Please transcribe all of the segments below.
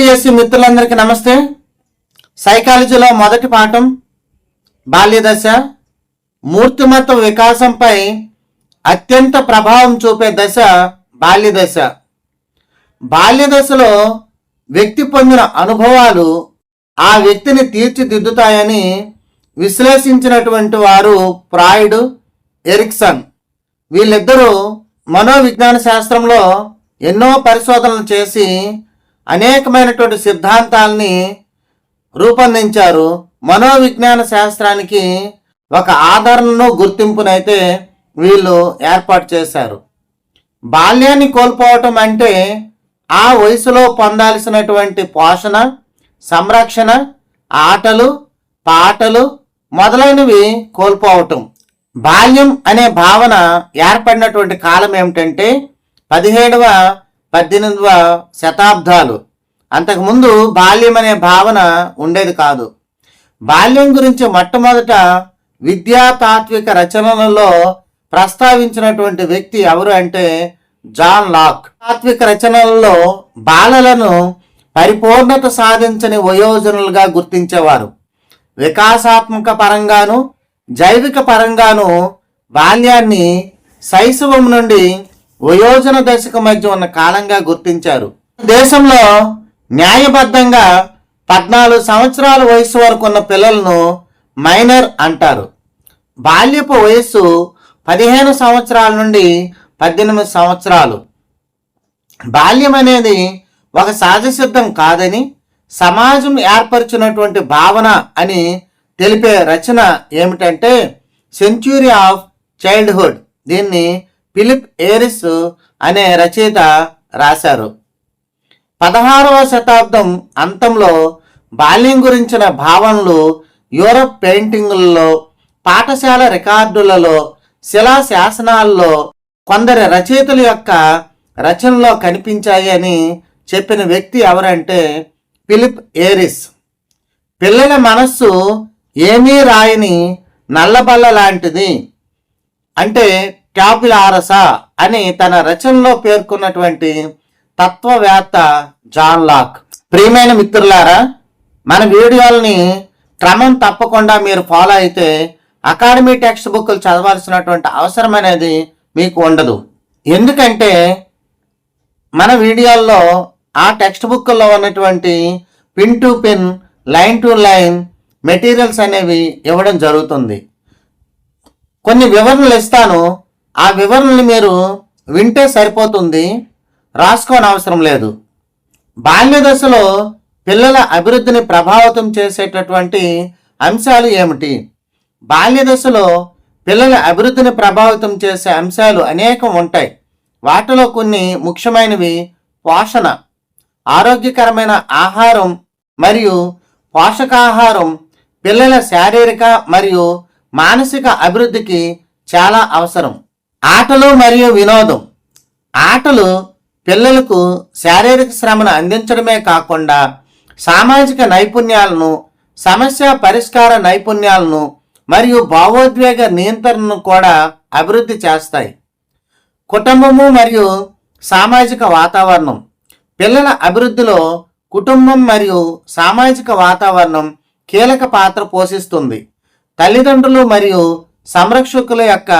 TSC మిత్రులందరికీ నమస్తే. సైకాలజీలో మొదటి పాఠం బాల్యదశ. మూర్తిమత్వ వికాసంపై అత్యంత ప్రభావం చూపే దశ బాల్యదశ. బాల్యదశలో వ్యక్తి పొందిన అనుభవాలు ఆ వ్యక్తిని తీర్చిదిద్దుతాయని విశ్లేషించినటువంటి వారు ఫ్రాయిడ్ ఎరిక్సన్. వీళ్ళిద్దరూ మనోవిజ్ఞాన శాస్త్రంలో ఎన్నో పరిశోధనలు చేసి అనేకమైనటువంటి సిద్ధాంతాల్ని రూపొందించారు. మనోవిజ్ఞాన శాస్త్రానికి ఒక ఆదరణను గుర్తింపునైతే వీళ్ళు ఏర్పాటు చేశారు. బాల్యాన్ని కోల్పోవటం అంటే ఆ వయసులో పొందాల్సినటువంటి పోషణ సంరక్షణ ఆటలు పాటలు మొదలైనవి కోల్పోవటం. బాల్యం అనే భావన ఏర్పడినటువంటి కాలం ఏమిటంటే పదిహేడవ పద్దెనిమిదవ శతాబ్దాలు. అంతకుముందు బాల్యం అనే భావన ఉండేది కాదు. బాల్యం గురించి మొట్టమొదట విద్యా తాత్విక రచనలలో ప్రస్తావించినటువంటి వ్యక్తి ఎవరు అంటే జాన్ లాక్. తాత్విక రచనలలో బాలలను పరిపూర్ణత సాధించని వయోజనులుగా గుర్తించేవారు. వికాసాత్మక పరంగాను జైవిక పరంగాను బాల్యాన్ని శైశవం నుండి వయోజన దశకు మధ్య ఉన్న కాలంగా గుర్తించారు. దేశంలో న్యాయబద్ధంగా పద్నాలుగు సంవత్సరాల వయసు వరకు ఉన్న పిల్లలను మైనర్ అంటారు. బాల్యపు వయస్సు పదిహేను సంవత్సరాల నుండి పద్దెనిమిది సంవత్సరాలు. బాల్యం అనేది ఒక సహజసిద్ధం కాదని సమాజం ఏర్పరిచినటువంటి భావన అని తెలిపే రచన ఏమిటంటే సెంచురీ ఆఫ్ చైల్డ్హుడ్. దీన్ని ఫిలిప్ ఏరిస్ అనే రచయిత రాశారు. పదహారవ శతాబ్దం అంతంలో బాల్యం గురించిన భావనలు యూరప్ పెయింటింగులలో పాఠశాల రికార్డులలో శిలా శాసనాల్లో కొందరి రచయితల యొక్క రచనలో కనిపించాయి అని చెప్పిన వ్యక్తి ఎవరంటే ఫిలిప్ ఏరిస్. పిల్లల మనస్సు ఏమీ రాయని నల్లబల్ల లాంటిది. అంటే క్యాపిలారసా అని తన రచనలో పేర్కొన్నటువంటి తత్వవేత్త జాన్ లాక్. ప్రియమైన మిత్రులారా మన వీడియోల్ని క్రమం తప్పకుండా మీరు ఫాలో అయితే అకాడమీ టెక్స్ట్ బుక్లు చదవాల్సినటువంటి అవసరం అనేది మీకు ఉండదు. ఎందుకంటే మన వీడియోల్లో ఆ టెక్స్ట్ బుక్లో ఉన్నటువంటి pin to pin line to line materials అనేవి ఇవ్వడం జరుగుతుంది. కొన్ని వివరణలు ఇస్తాను. ఆ వివరణలు మీరు వింటే సరిపోతుంది. రాసుకోని అవసరం లేదు. బాల్య దశలో పిల్లల అభివృద్ధిని ప్రభావితం చేసేటటువంటి అంశాలు ఏమిటి? బాల్య దశలో పిల్లల అభివృద్ధిని ప్రభావితం చేసే అంశాలు అనేకం ఉంటాయి. వాటిలో కొన్ని ముఖ్యమైనవి పోషణ ఆరోగ్యకరమైన ఆహారం మరియు పోషకాహారం. పిల్లల శారీరక మరియు మానసిక అభివృద్ధికి చాలా అవసరం. ఆటలు మరియు వినోదం. ఆటలు పిల్లలకు శారీరక శ్రమను అందించడమే కాకుండా సామాజిక నైపుణ్యాలను సమస్య పరిష్కార నైపుణ్యాలను మరియు భావోద్వేగ నియంత్రణను కూడా అభివృద్ధి చేస్తాయి. కుటుంబము మరియు సామాజిక వాతావరణం. పిల్లల అభివృద్ధిలో కుటుంబం మరియు సామాజిక వాతావరణం కీలక పాత్ర పోషిస్తుంది. తల్లిదండ్రులు మరియు సంరక్షకుల యొక్క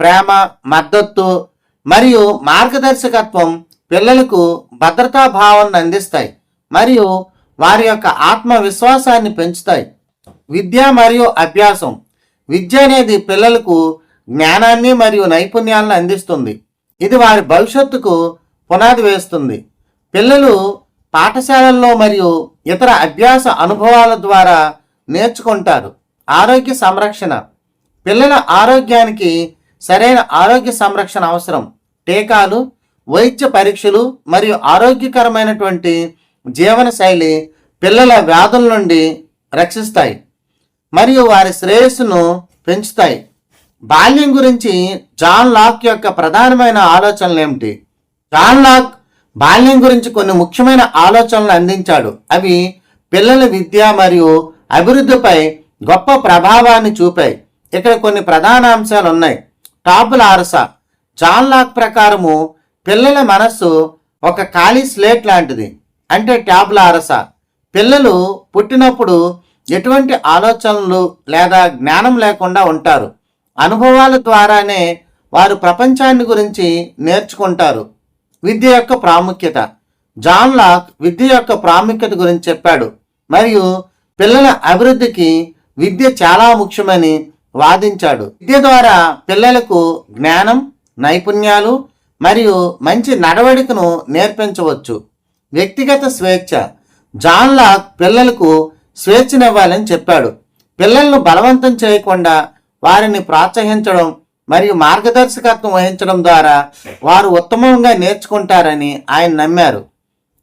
ప్రేమ మద్దతు మరియు మార్గదర్శకత్వం పిల్లలకు భద్రతా భావాన్ని అందిస్తాయి మరియు వారి యొక్క ఆత్మవిశ్వాసాన్ని పెంచుతాయి. విద్య మరియు అభ్యాసం. విద్య అనేది పిల్లలకు జ్ఞానాన్ని మరియు నైపుణ్యాలను అందిస్తుంది. ఇది వారి భవిష్యత్తుకు పునాది వేస్తుంది. పిల్లలు పాఠశాలల్లో మరియు ఇతర అభ్యాస అనుభవాల ద్వారా నేర్చుకుంటారు. ఆరోగ్య సంరక్షణ. పిల్లల ఆరోగ్యానికి సరైన ఆరోగ్య సంరక్షణ అవసరం. టీకాలు వైద్య పరీక్షలు మరియు ఆరోగ్యకరమైనటువంటి జీవనశైలి పిల్లల వ్యాధుల నుండి రక్షిస్తాయి మరియు వారి శ్రేయస్సును పెంచుతాయి. బాల్యం గురించి జాన్ లాక్ యొక్క ప్రధానమైన ఆలోచనలు ఏమిటి? జాన్ లాక్ బాల్యం గురించి కొన్ని ముఖ్యమైన ఆలోచనలు అందించాడు. అవి పిల్లల విద్య మరియు అభివృద్ధిపై గొప్ప ప్రభావాన్ని చూపాయి. ఇక్కడ కొన్ని ప్రధాన అంశాలు ఉన్నాయి. టాబుల ఆరస జాన్ లాక్ ప్రకారము పిల్లల మనస్సు ఒక ఖాళీ స్లేట్ లాంటిది అంటే ట్యాబ్లారస పిల్లలు పుట్టినప్పుడు ఎటువంటి ఆలోచనలు లేదా జ్ఞానం లేకుండా ఉంటారు. అనుభవాల ద్వారానే వారు ప్రపంచాన్ని గురించి నేర్చుకుంటారు. విద్య యొక్క ప్రాముఖ్యత. జాన్ లాక్ విద్య యొక్క ప్రాముఖ్యత గురించి చెప్పాడు. మరియు పిల్లల అభివృద్ధికి విద్య చాలా ముఖ్యమని వాదించాడు. విద్య ద్వారా పిల్లలకు జ్ఞానం నైపుణ్యాలు మరియు మంచి నడవడికను నేర్పించవచ్చు. వ్యక్తిగత స్వేచ్ఛ. జాన్ లాక్ పిల్లలకు స్వేచ్ఛనివ్వాలని చెప్పాడు. పిల్లలను బలవంతం చేయకుండా వారిని ప్రోత్సహించడం మరియు మార్గదర్శకత్వం వహించడం ద్వారా వారు ఉత్తమంగా నేర్చుకుంటారని ఆయన నమ్మారు.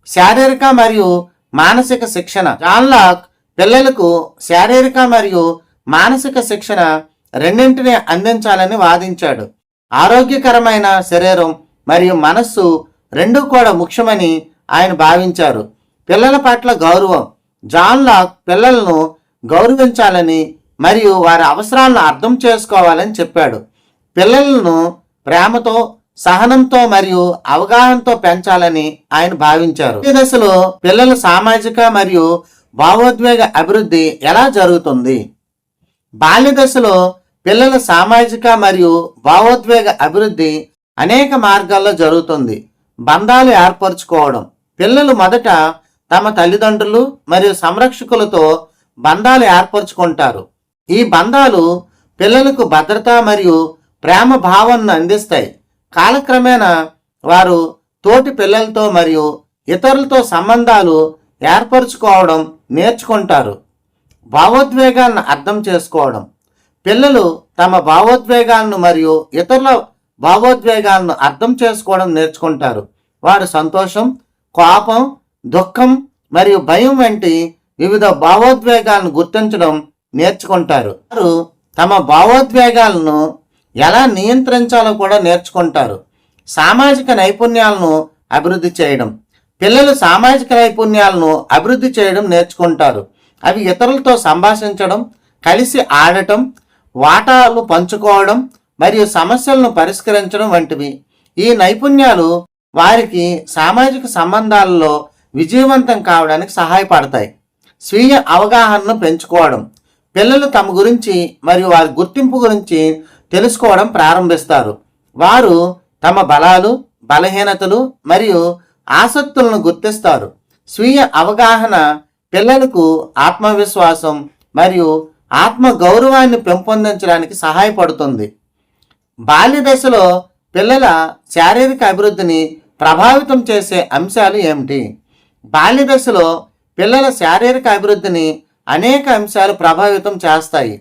శారీరక మరియు మానసిక శిక్షణ. జాన్ లాక్ పిల్లలకు శారీరక మరియు మానసిక శిక్షణ రెండింటిని అందించాలని వాదించాడు. ఆరోగ్యకరమైన శరీరం మరియు మనస్సు రెండూ కూడా ముఖ్యమని ఆయన భావించారు. పిల్లల పట్ల గౌరవం జాన్ లాక్ పిల్లలను గౌరవించాలని మరియు వారి అవసరాలను అర్థం చేసుకోవాలని చెప్పాడు. పిల్లలను ప్రేమతో సహనంతో మరియు అవగాహనతో పెంచాలని ఆయన భావించారు. ఈ దశలో పిల్లల సామాజిక మరియు భావోద్వేగ అభివృద్ధి ఎలా జరుగుతుంది? బాల్య దశలో పిల్లల సామాజిక మరియు భావోద్వేగ అభివృద్ధి అనేక మార్గాల్లో జరుగుతుంది. బంధాలు ఏర్పరచుకోవడం. పిల్లలు మొదట తమ తల్లిదండ్రులు మరియు సంరక్షకులతో బంధాలు ఏర్పరచుకుంటారు. ఈ బంధాలు పిల్లలకు భద్రత మరియు ప్రేమ భావనను అందిస్తాయి. కాలక్రమేణా వారు తోటి పిల్లలతో మరియు ఇతరులతో సంబంధాలు ఏర్పరచుకోవడం నేర్చుకుంటారు. భావోద్వేగాలను అర్థం చేసుకోవడం. పిల్లలు తమ భావోద్వేగాలను మరియు ఇతరుల భావోద్వేగాలను అర్థం చేసుకోవడం నేర్చుకుంటారు. వారు సంతోషం కోపం దుఃఖం మరియు భయం వంటి వివిధ భావోద్వేగాలను గుర్తించడం నేర్చుకుంటారు. వారు తమ భావోద్వేగాలను ఎలా నియంత్రించాలో కూడా నేర్చుకుంటారు. సామాజిక నైపుణ్యాలను అభివృద్ధి చేయడం. పిల్లలు సామాజిక నైపుణ్యాలను అభివృద్ధి చేయడం నేర్చుకుంటారు. అవి ఇతరులతో సంభాషించడం కలిసి ఆడటం వాటాలు పంచుకోవడం మరియు సమస్యలను పరిష్కరించడం వంటివి. ఈ నైపుణ్యాలు వారికి సామాజిక సంబంధాలలో విజయవంతం కావడానికి సహాయపడతాయి. స్వీయ అవగాహనను పెంచుకోవడం పిల్లలు తమ గురించి మరియు వారి గుర్తింపు గురించి తెలుసుకోవడం ప్రారంభిస్తారు. వారు తమ బలాలు బలహీనతలు మరియు ఆసక్తులను గుర్తిస్తారు. స్వీయ అవగాహన పిల్లలకు ఆత్మవిశ్వాసం మరియు ఆత్మ గౌరవాన్ని పెంపొందించడానికి సహాయపడుతుంది. బాల్య దశలో పిల్లల శారీరక అభివృద్ధిని ప్రభావితం చేసే అంశాలు ఏమిటి? బాల్య దశలో పిల్లల శారీరక అభివృద్ధిని అనేక అంశాలు ప్రభావితం చేస్తాయి.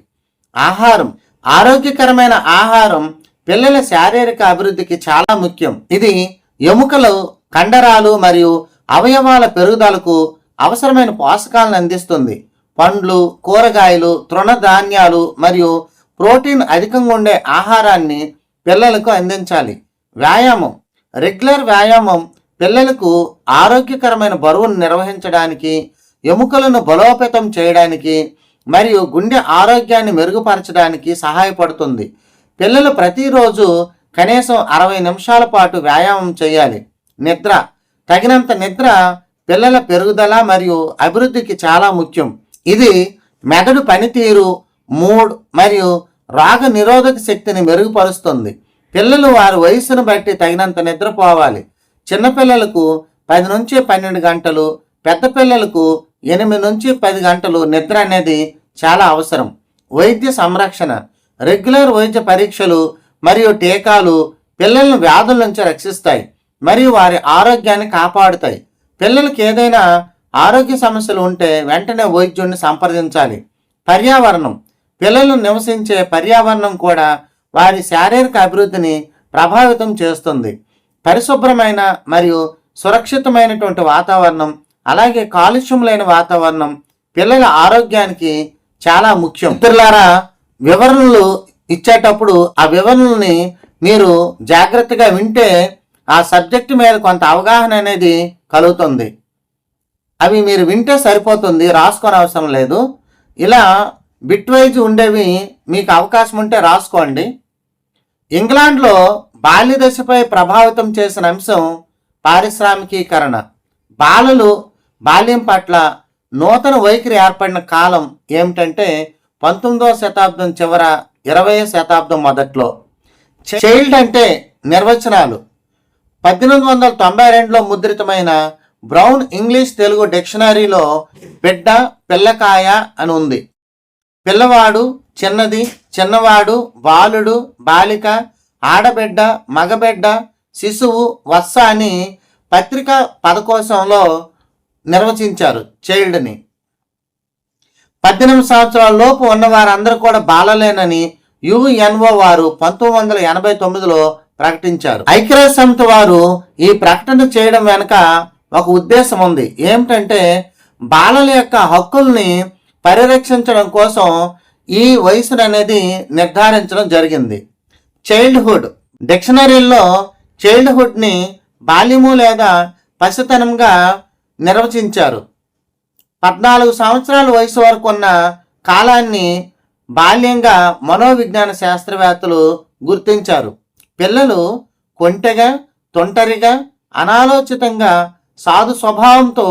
ఆహారం ఆరోగ్యకరమైన ఆహారం పిల్లల శారీరక అభివృద్ధికి చాలా ముఖ్యం. ఇది ఎముకలు కండరాలు మరియు అవయవాల పెరుగుదలకు అవసరమైన పోషకాలను అందిస్తుంది. పండ్లు కూరగాయలు తృణధాన్యాలు మరియు ప్రోటీన్ అధికంగా ఉండే ఆహారాన్ని పిల్లలకు అందించాలి. వ్యాయామం. రెగ్యులర్ వ్యాయామం పిల్లలకు ఆరోగ్యకరమైన బరువును నిర్వహించడానికి ఎముకలను బలోపేతం చేయడానికి మరియు గుండె ఆరోగ్యాన్ని మెరుగుపరచడానికి సహాయపడుతుంది. పిల్లలు ప్రతిరోజు కనీసం అరవై నిమిషాల పాటు వ్యాయామం చేయాలి. నిద్ర. తగినంత నిద్ర పిల్లల పెరుగుదల మరియు అభివృద్ధికి చాలా ముఖ్యం. ఇది మెదడు పనితీరు మూడ్ మరియు రాగ నిరోధక శక్తిని మెరుగుపరుస్తుంది. పిల్లలు వారి వయసును బట్టి తగినంత నిద్రపోవాలి. చిన్నపిల్లలకు పది నుంచి పన్నెండు గంటలు పెద్ద పిల్లలకు ఎనిమిది నుంచి పది గంటలు నిద్ర అనేది చాలా అవసరం. వైద్య సంరక్షణ రెగ్యులర్ వైద్య పరీక్షలు మరియు టీకాలు పిల్లలను వ్యాధుల నుంచి రక్షిస్తాయి మరియు వారి ఆరోగ్యాన్ని కాపాడుతాయి. పిల్లలకి ఏదైనా ఆరోగ్య సమస్యలు ఉంటే వెంటనే వైద్యుడిని సంప్రదించాలి. పర్యావరణం. పిల్లలు నివసించే పర్యావరణం కూడా వారి శారీరక అభివృద్ధిని ప్రభావితం చేస్తుంది. పరిశుభ్రమైన మరియు సురక్షితమైనటువంటి వాతావరణం అలాగే కాలుష్యం లేని వాతావరణం పిల్లల ఆరోగ్యానికి చాలా ముఖ్యం. ఇతరులారా వివరణలు ఇచ్చేటప్పుడు ఆ వివరణల్ని మీరు జాగ్రత్తగా వింటే ఆ సబ్జెక్టు మీద కొంత అవగాహన అనేది కలుగుతుంది. అవి మీరు వింటే సరిపోతుంది రాసుకొని అవసరం లేదు. ఇలా బిట్ వైజ్ ఉండేవి మీకు అవకాశం ఉంటే రాసుకోండి. ఇంగ్లాండ్లో బాల్య దశపై ప్రభావితం చేసిన అంశం పారిశ్రామికీకరణ. బాలలు బాల్యం పట్ల నూతన వైఖరి ఏర్పడిన కాలం ఏమిటంటే పంతొమ్మిదవ శతాబ్దం చివర ఇరవై శతాబ్దం మొదట్లో. చైల్డ్ అంటే నిర్వచనాలు. పద్దెనిమిది వందల తొంభై రెండులో ముద్రితమైన బ్రౌన్ ఇంగ్లీష్ తెలుగు డిక్షనరీలో బిడ్డ పిల్లకాయ అని ఉంది. పిల్లవాడు చిన్నది చిన్నవాడు బాలుడు బాలిక ఆడబిడ్డ మగబిడ్డ శిశువు వత్స అని పత్రిక పదకోశంలో నిర్వచించారు చైల్డ్ని. పద్దెనిమిది సంవత్సరాల లోపు ఉన్న వారందరూ కూడా బాలలేనని యుఎన్ఓ వారు పంతొమ్మిది వందల ఎనభై తొమ్మిదిలో ప్రకటించారు. ఐక్యరాజ్య సమితి వారు ఈ ప్రకటన చేయడం వెనుక ఒక ఉద్దేశం ఉంది. ఏమిటంటే బాలల యొక్క హక్కుల్ని పరిరక్షించడం కోసం ఈ వయసును అనేది నిర్ధారించడం జరిగింది. చైల్డ్హుడ్. డిక్షనరీలో చైల్డ్హుడ్ని బాల్యము లేదా పసితనంగా నిర్వచించారు. పద్నాలుగు సంవత్సరాల వయసు వరకు ఉన్న కాలాన్ని బాల్యంగా మనోవిజ్ఞాన శాస్త్రవేత్తలు గుర్తించారు. పిల్లలు కొంటెగా తొంటరిగా అనాలోచితంగా సాధు స్వభావంతో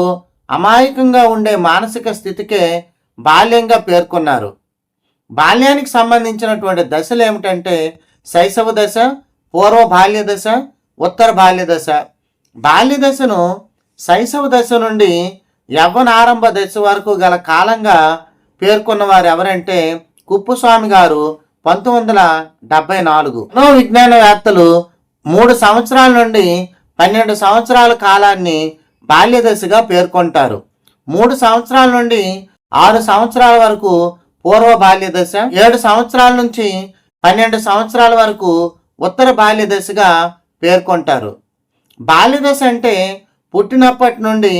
అమాయకంగా ఉండే మానసిక స్థితికే బాల్యంగా పేర్కొన్నారు. బాల్యానికి సంబంధించినటువంటి దశలు ఏమిటంటే శైశవ దశ పూర్వ బాల్య దశ ఉత్తర బాల్య దశ. బాల్య దశను శైశవ దశ నుండి యవ్వన ఆరంభ దశ వరకు గల కాలంగా పేర్కొన్న వారు ఎవరంటే కుప్పుస్వామి గారు పంతొమ్మిది వందల డెబ్బై నాలుగు. మనో విజ్ఞానవేత్తలు మూడు సంవత్సరాల నుండి పన్నెండు సంవత్సరాల కాలాన్ని బాల్య దశగా పేర్కొంటారు. మూడు సంవత్సరాల నుండి ఆరు సంవత్సరాల వరకు పూర్వ బాల్య దశ ఏడు సంవత్సరాల నుంచి పన్నెండు సంవత్సరాల వరకు ఉత్తర బాల్య దశగా పేర్కొంటారు. బాల్య దశ అంటే పుట్టినప్పటి నుండి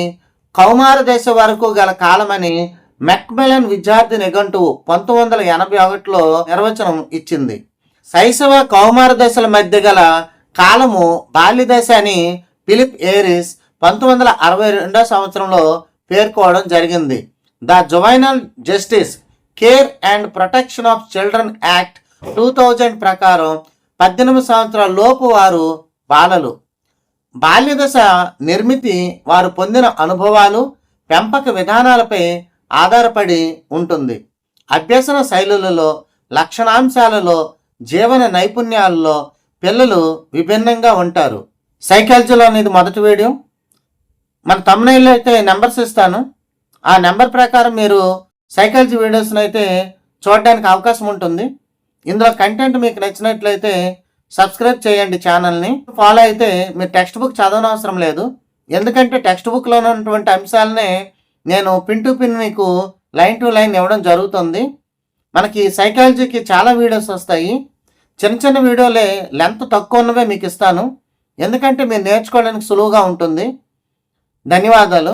కౌమార దశ వరకు గల కాలమని మెక్మెలన్ విద్యార్థి నిఘంటువు పంతొమ్మిది వందల ఎనభై ఒకటిలో నిర్వచనం ఇచ్చింది. శైశవ కౌమార దశల మధ్య గల కాలము బాల్యదశ అని ఫిలిప్ ఏరిస్ పంతొమ్మిది వందల అరవై రెండో సంవత్సరంలో పేర్కోవడం జరిగింది. The juvenile justice care and protection of children act two thousand ప్రకారం పద్దెనిమిది సంవత్సరాల లోపు వారు బాలలు. బాల్యదశ నిర్మితి వారు పొందిన అనుభవాలు పెంపక విధానాలపై ఆధారపడి ఉంటుంది. అభ్యసన శైలులలో లక్షణాంశాలలో జీవన నైపుణ్యాలలో పిల్లలు విభిన్నంగా ఉంటారు. సైకాలజీలో అనేది మొదటి వీడియో. మన తమ్ముళ్ళు అయితే నెంబర్స్ ఇస్తాను. ఆ నెంబర్ ప్రకారం మీరు సైకాలజీ వీడియోస్ని అయితే చూడడానికి అవకాశం ఉంటుంది. ఇందులో కంటెంట్ మీకు నచ్చినట్లయితే సబ్స్క్రైబ్ చేయండి ఛానల్ని. ఫాలో అయితే మీరు టెక్స్ట్ బుక్ చదవనవసరం లేదు. ఎందుకంటే టెక్స్ట్ బుక్లో ఉన్నటువంటి అంశాలనే నేను పిన్ టు పిన్ మీకు లైన్ టు లైన్ ఇవ్వడం జరుగుతుంది. మనకి సైకాలజీకి చాలా వీడియోస్ వస్తాయి. చిన్న చిన్న వీడియోలే లెంత్ తక్కువ ఉన్నవే మీకు ఇస్తాను. ఎందుకంటే మీరు నేర్చుకోవడానికి సులువుగా ఉంటుంది. ధన్యవాదాలు.